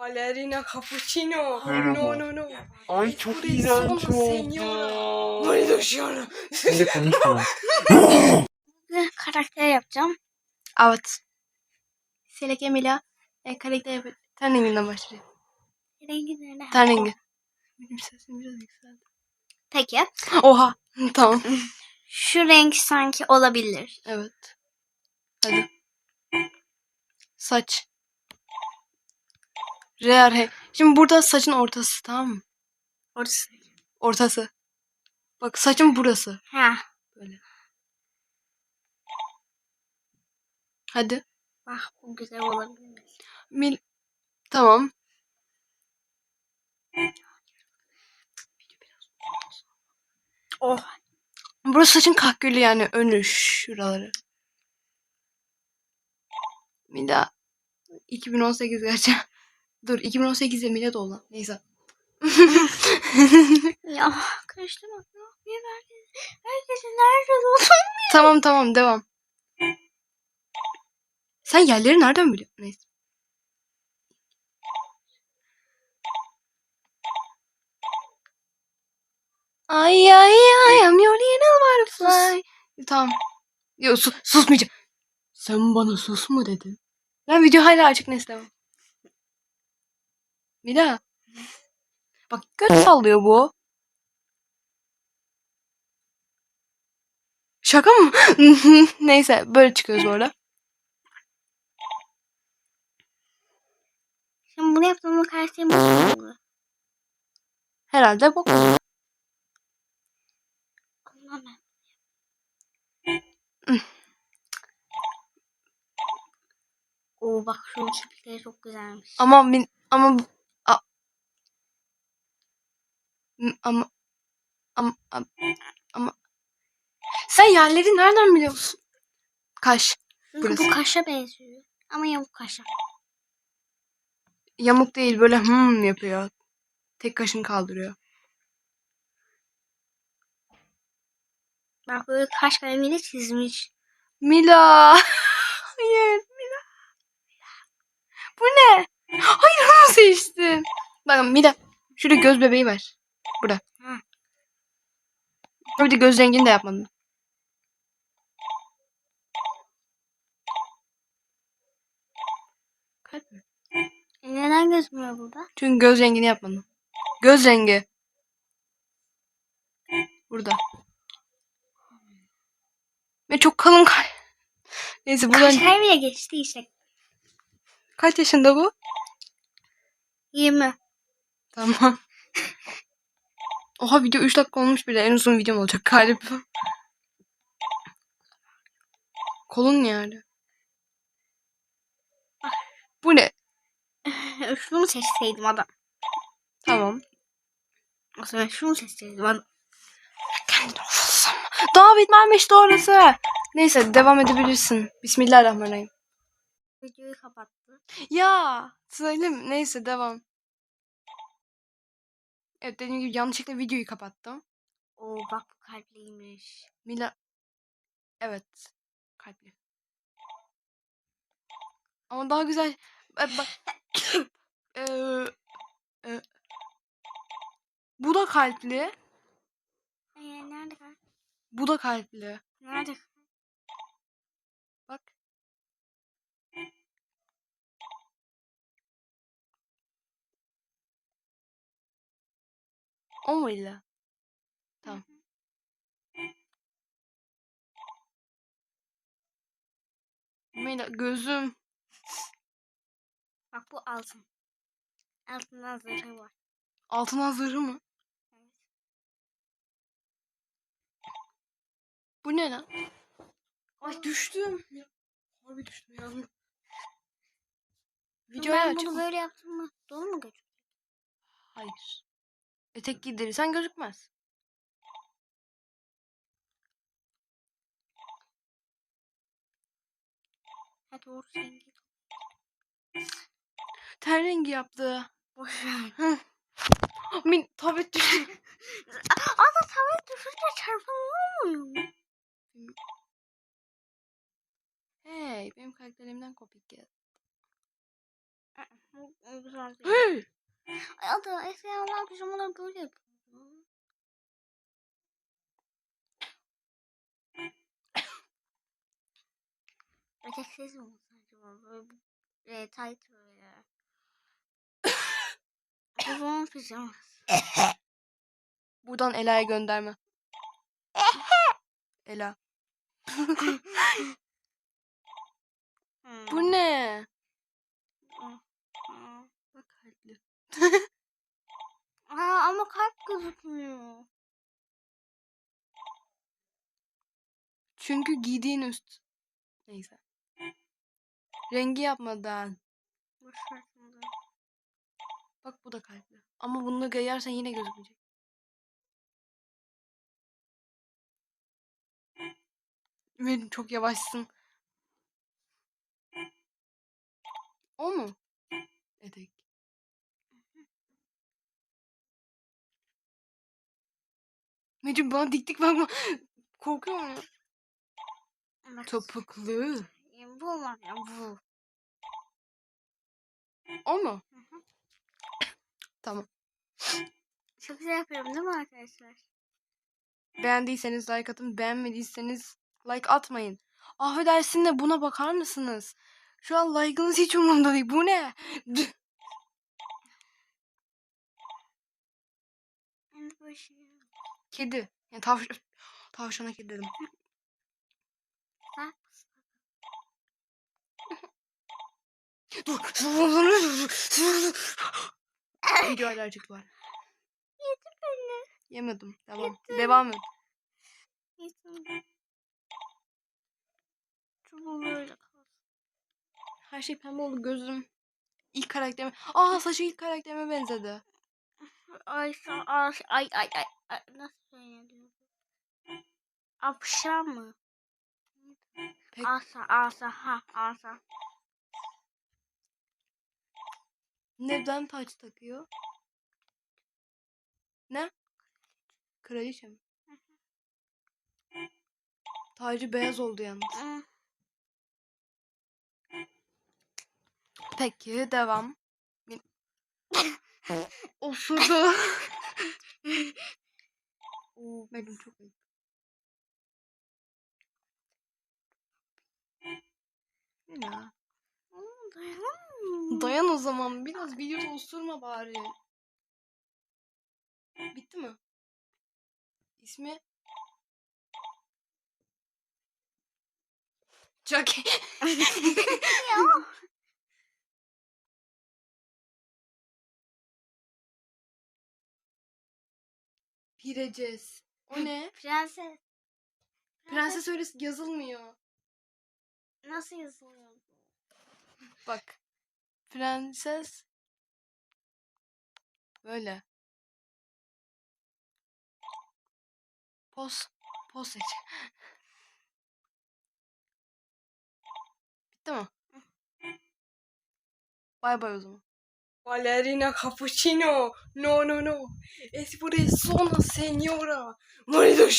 Ballerina cappuccino. Merhaba. No no no. Ay çok iğrenç oldu. Burayı dışarı. Şimdi konuşma. Karakter yapacağım. Evet. Selek Emila. E, karakter yap. Ten renginden başlayayım. Rengi nerede? Ten rengi. Benim sesim biraz yükseldi. Peki. Oha. tamam. Şu renk sanki olabilir. Evet. Hadi. Saç. Rear he. Şimdi burada saçın ortası tamam mı? Orası. Ortası. Bak saçın burası. Ha. Böyle. Hadi. Bak bu güzel olabilir. Mil. Tamam. Oh. Burası saçın kahkülü yani önü şuraları. Mila 2018 gerçi. Dur 2018'de Mila doğdu. lan. Neyse. Ya karıştırma. Yapayım herkes? Herkesin nerede olduğunu tamam tamam devam. Sen yerleri nereden biliyorsun? Neyse. Ay ay ay I'm your little butterfly. Tamam. Yo sus, susmayacağım. Sen bana sus mu dedin? Ben video hala açık neyse devam. Mila. Bak göt sallıyor bu. Şaka mı? neyse böyle çıkıyoruz orada. Şimdi bunu yaptığımda karakterim oldu. Herhalde. Allah'ım ben. Oo bak şunun kirpikleri çok güzelmiş. Ama ama ama ama ama, ama sen yerleri nereden biliyorsun? Kaş. Burası. bu kaşa benziyor. Ama yamuk kaşa. Yamuk değil böyle hmm yapıyor. Tek kaşını kaldırıyor. Bak böyle kaş kalemiyle çizmiş. Mila. Hayır Mila. Bu ne? Hayır onu seçtin. Bakın Mila. Şurada göz bebeği var. Burada. Hı. Bir de göz rengini de yapmadın. Kalp mi? E neden gözükmüyor burada? Çünkü göz rengini yapmadın. Göz rengi. Burada. Ve çok kalın kay. Neyse buradan Kaş kalemiyle geçti işte. kaç yaşında bu? 20. Tamam. Oha video 3 dakika olmuş bile. En uzun videom olacak galiba. Kolun öyle? Bu ne? şunu seçseydim adam? Tamam. O zaman şunu seçseydim adam? Kendini ofulsam. Daha bitmemiş doğrusu. Neyse devam edebilirsin. Bismillahirrahmanirrahim. Videoyu kapattı. Ya söyleyeyim. Neyse devam. Evet dediğim gibi yanlışlıkla videoyu kapattım. Oo bak bu kalpliymiş. Mila. Evet. Kalpli. Ama daha güzel. E, Bak. Eee, e, bu da kalpli. Ee, nerede? Bu da kalpli. Nerede? O mu illa? Tamam. Mila gözüm. Bak bu altın. Altından zırhı var. Altın zırhı mı? Bu ne lan? Ay düştüm. Ya, harbi düştüm ya. Videoya ben bunu böyle yaptım mı? Doğru mu götür? Hayır. Etek giydirirsen gözükmez. Ha doğru sen git. Ten rengi yaptı. Boş ver. Min tablet düştü. Ana tavaya düşünce çarpılma olmuyor mu? hey benim karakterimden kopya geldi. Güzel değil. Ya da eskiden onlar pijamaları böyle yapıyordu. Eteksiz mi olsa acaba? Böyle e, tight böyle. Babamın pijaması. Buradan Ela'ya gönderme. Ela. Bu ne? Hmm. Bak kalpli. Aa, ama kalp gözükmüyor. Çünkü giydiğin üst. Neyse. Rengi yapmadan. Boş ver şimdi. Bak bu da kalpli. Ama bunu giyersen yine gözükmeyecek. Benim çok yavaşsın. O mu? Etek. Mecim bana dik dik bakma. Korkuyor mu? Bak, Topuklu. Bu mu? Ya bu. O mu? Hı hı. Tamam. Çok güzel yapıyorum değil mi arkadaşlar? Beğendiyseniz like atın. Beğenmediyseniz like atmayın. Affedersin de buna bakar mısınız? Şu an like'ınız hiç umurumda değil. Bu ne? En başı. Kedi. Yani tavşan. Tavşana kedi dedim. Video alerjik var. Yedi beni. Yemedim. Devam. Yedim. Devam et. Yedim. Böyle kalsın. Her şey pembe oldu. Gözüm. İlk karakterime. Aa saçı ilk karakterime benzedi. Ay ay ay ay ay. Nasıl söyleniyor? Apşa mı? Pek Asa asa ha asa. neden taç takıyor? Ne? Kraliçe mi? Tacı beyaz oldu yalnız. Peki devam. Osurdu. Oo, benim çok ayıp. Ya. Dayanamıyorum. Dayan o zaman. Biraz videoda osurma bari. Bitti mi? İsmi? Jackie. Pireceğiz. O ne? Prenses. Prenses öyle yazılmıyor. Nasıl yazılıyor? Bak. Prenses. Böyle. Pos. Pos seç. Bitti mi? Bay bay o zaman. Ballerina cappuccino. No no no. Espresso signora. Marido